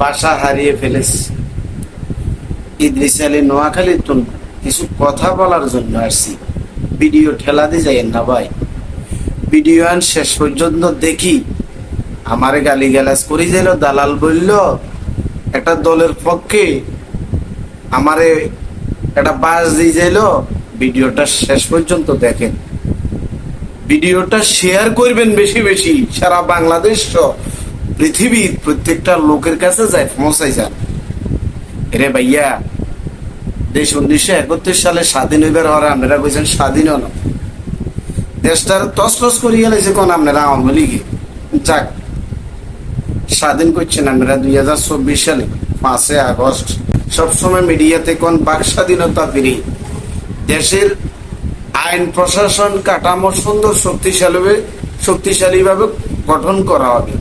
বাসা হারিয়ে ফেলেছি। ইদ্রিস আলী নোয়াখালীর কিছু কথা বলার জন্য আসছি। ভিডিও ঠেলা দিয়ে যাইয়েন না ভাই। ভিডিও আন শেষ পর্যন্ত দেখি। আমারে গালি গালাজ করি যাইল, দালাল বলল, একটা দলের পক্ষে আমারে একটা বাস দিয়ে যাইল, ভিডিওটা শেষ পর্যন্ত দেখেন। ভিডিওটা শেয়ার করবেন বেশি বেশি, সারা বাংলাদেশ পৃথিবীর প্রত্যেকটা লোকের কাছে যায় পৌঁছাই যান। রে ভাইয়া, দেশ উনিশশো একত্রিশ সালে স্বাধীন হইবার হওয়ার আপনারা কইছেন স্বাধীন হন দেশটার তসতস করিয়ে গেলেছে কোন আপনারা আওয়ামী লীগে যাক, স্বাধীন করছেন আপনারা দুই হাজার চব্বিশ সালে পাঁচই আগস্ট। সবসময় মিডিয়াতে কোন বাক স্বাধীনতা ফিরি। দেশের আইন, প্রশাসন কাঠামো সুন্দর, শক্তিশালী শক্তিশালী ভাবে গঠন করা হবে।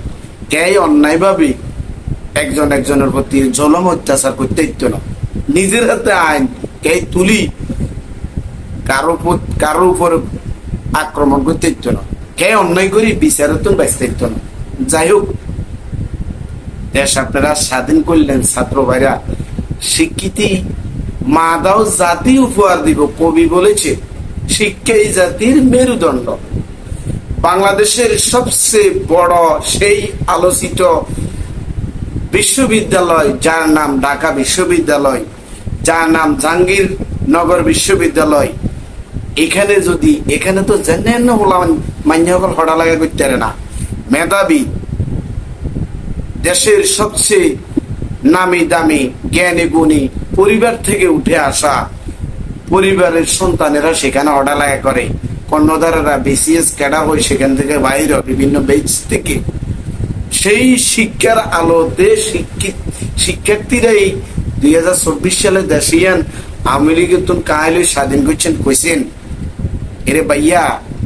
কে অন্যায়ভাবে একজন একজনের প্রতি জলম, অত্যাচার করতে ইত্য না। নিজের হাতে আইন কে তুলি, কারও কারও উপর আক্রমণ করতে ইত্য না। কে অন্যায় করি বিচারের তো ব্যস্ত ইত্য না। যাই হোক, দেশ আপনারা স্বাধীন করলেন, ছাত্র ভাইরা। স্বীকৃতি মা দাও জাতি উপহার দিব, কবি বলেছে, শিক্ষাই জাতির মেরুদণ্ড। বাংলাদেশের সবচেয়ে বড় সেই আলোচিত বিশ্ববিদ্যালয়, যার নাম ঢাকা বিশ্ববিদ্যালয়, যার নাম জাহাঙ্গীর নগর বিশ্ববিদ্যালয়। এখানে যদি, এখানে তো জানেন না হলাম মান্য সকল হড়া লাগা করতে না। মেধাবী, দেশের সবচেয়ে নামি দামি, জ্ঞানী, গুণী, পরিবার থেকে উঠে আসা পরিবারের সন্তানেরা সেখানে অর্ডার লাগা করে। কর্ণধারেরা বিসিএস ক্যাডার হয় সেখান থেকে বাইরে বিভিন্ন বেচ থেকে সেই শিক্ষার আলোতে শিক্ষার্থীরাই দুই হাজার চব্বিশ সালে দেশিয়ান আওয়ামী লীগের তুন কাহিল স্বাধীন করছেন, কইছেন, এরে ভাইয়া,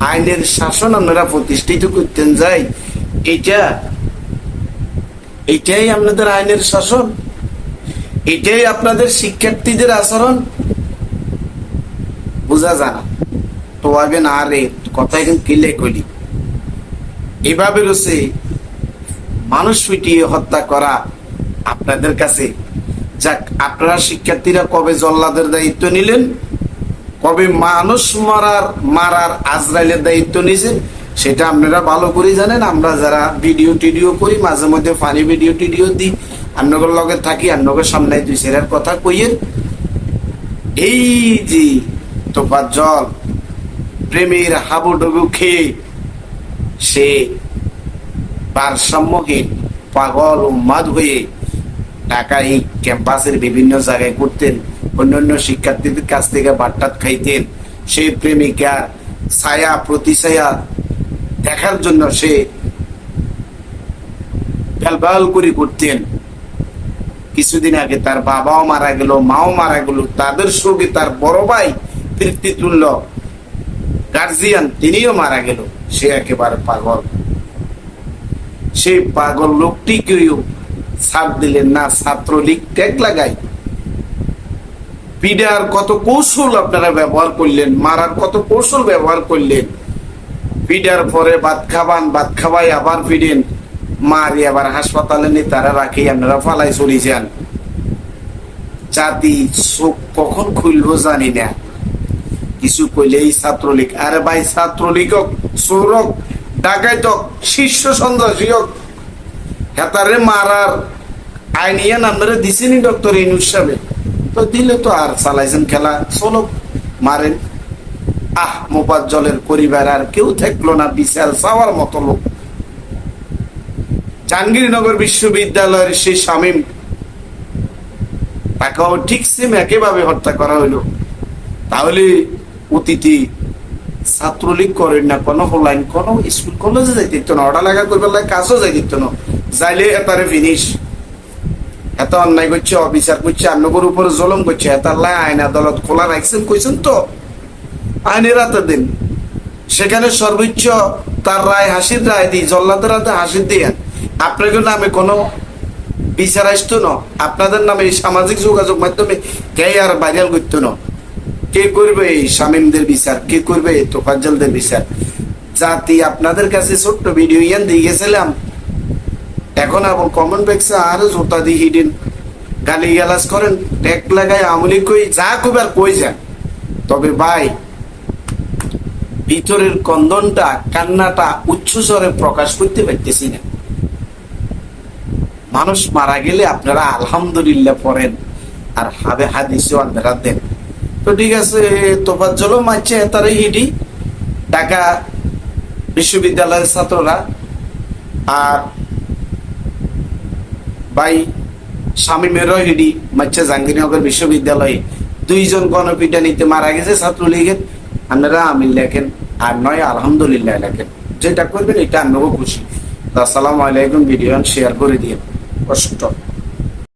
আইনের শাসন আপনারা প্রতিষ্ঠিত করতেন যাই এটা এটাই আপনাদের আইনের শাসন এটাই আপনাদের শিক্ষার্থীদের আচরণ। বোঝা জানা তো আগে না রে কথা এখন কিলে কইলি। এভাবে রয়েছে মানুষ পিটিয়ে হত্যা করা আপনাদের কাছে। যাক, আপনারা শিক্ষার্থীরা কবে জল্লাদের দায়িত্ব নিলেন? কবে মানুষ মারার মারার আজরাইলের দায়িত্ব নিয়েছেন? সেটা আপনারা ভালো করে জানেন। আমরা যারা ভিডিও টিডিও করি, মাঝে মধ্যে ফানি ভিডিও টিডিও দিই। আপনাদের লগে থাকি আপনাদের সামনে দুই সেরার কথা কইয়েন এই যে তোফার জল প্রেমের হাবুডুবু খেয়ে সে ভারসাম্যহীন পাগল উন্মাদ হয়ে ঢাকা এই ক্যাম্পাসের বিভিন্ন জায়গায় করতেন অন্যান্য শিক্ষার্থীদের কাছ থেকে বাট্টাত খাইতেন। সেই প্রেমিকার ছায়া, প্রতিছায়া দেখার জন্য সে বেলবাল করে করতেন কিছুদিন আগে তার বাবাও মারা গেল, মাও মারা গেল। তাদের সঙ্গে তার বড় ভাই তৃপ্তি তুল্য গার্জিয়ান তিনিও মারা গেল। সে একেবারে পাগল। সেই পাগল লোকটিকেও ছাড় দিলেন না, ছাত্রলীগ ট্যাগ লাগাই পিডার কত কৌশল আপনারা ব্যবহার করলেন, মারার কত কৌশল ব্যবহার করলেন। পিডার পরে ভাত খাবান ভাত খাওয়াই আবার ফিরেন। মারি আবার হাসপাতালে নিয়ে তারা রাখি আপনারা ফালাই চলে যান। জাতি চোখ কখন খুলবো জানি না। কিছু কইলেই ছাত্রলীগ। আরে ভাই, ছাত্রলীগ হোক, চোর হোক, ডাকাইত হোক, শীর্ষ সন্ত্রাসী হোক, হেতারে মারার আইনিয়ান আপনারা দিছেনি ডক্টর ইনুস সাহেব। তো দিলে তো আর চালাইছেন খেলা চলো মারেন। আহ মোপাজ্জলের পরিবার আর কেউ থাকল না বিশাল চাওয়ার মতো লোক। জাহাঙ্গীরনগর বিশ্ববিদ্যালয়ের সেই শামীম, তাকেও ঠিক সেম একইভাবে হত্যা করা হইল। তাহলে অতীতে ছাত্রলীগ করেন না, কোনো হলাইন, কোনো স্কুল কলেজে যাই দিত না, অর্ডার লাগা করবার লাগে, কাজও যাই দিত না। যাইলে এতারে ফিনিশ এত অন্যায় করছে, অবিচার করছে আন্নগর উপরে জলম করছে, এতার লাই আইন আদালত খোলা রাখছেন, কইছেন তো? আইনের রাতে দিন। সেখানে সর্বোচ্চ তার রায়, হাসির রায় দিই, জল্লাদের রাতে হাসির দিয়ে। আপনাদের নামে কোনো বিচার আসতো না। আপনাদের নামে সামাজিক যোগাযোগ মাধ্যমে কে আর ভাইরাল করতো না। কে করবে এই শামীমদের বিচার? কে করবে তোফাজ্জলদের বিচার? জাতি আপনাদের কাছে ছোট্ট ভিডিও ইয়ান দিয়ে গেছিলাম। এখন আবার কমন ব্যাগসে আর জোতা দিয়ে হিডিন। গালি গালাজ করেন ট্যাগ লাগায় আমলি কই, যা কইবার কই যান তবে ভাই, ভিতরের কন্দনটা, কান্নাটা উচ্চস্বরে প্রকাশ করতে পারতেছি না। মানুষ মারা গেলে আপনারা আলহামদুলিল্লাহ পড়েন, আর হাবে হাদিসও আপনারা দেন। তো ঠিক আছে, তোফাজ্জলও মারছে, তারাই হিডি ঢাকা বিশ্ববিদ্যালয়ের ছাত্ররা। আর ভাই স্বামীমেরও হিডি মাচ্ছে জাহাঙ্গীরনগর বিশ্ববিদ্যালয়ে। দুইজন গণপিটানিতে মারা গেছে ছাত্রলীগের। আপনারা আমিল লেখেন, আর নয়, আলহামদুলিল্লাহ লেখেন। যেটা করবেন, এটা আমিও খুশি। আসসালামু আলাইকুম ভিডিও শেয়ার করে দিয়ে কষ্ট।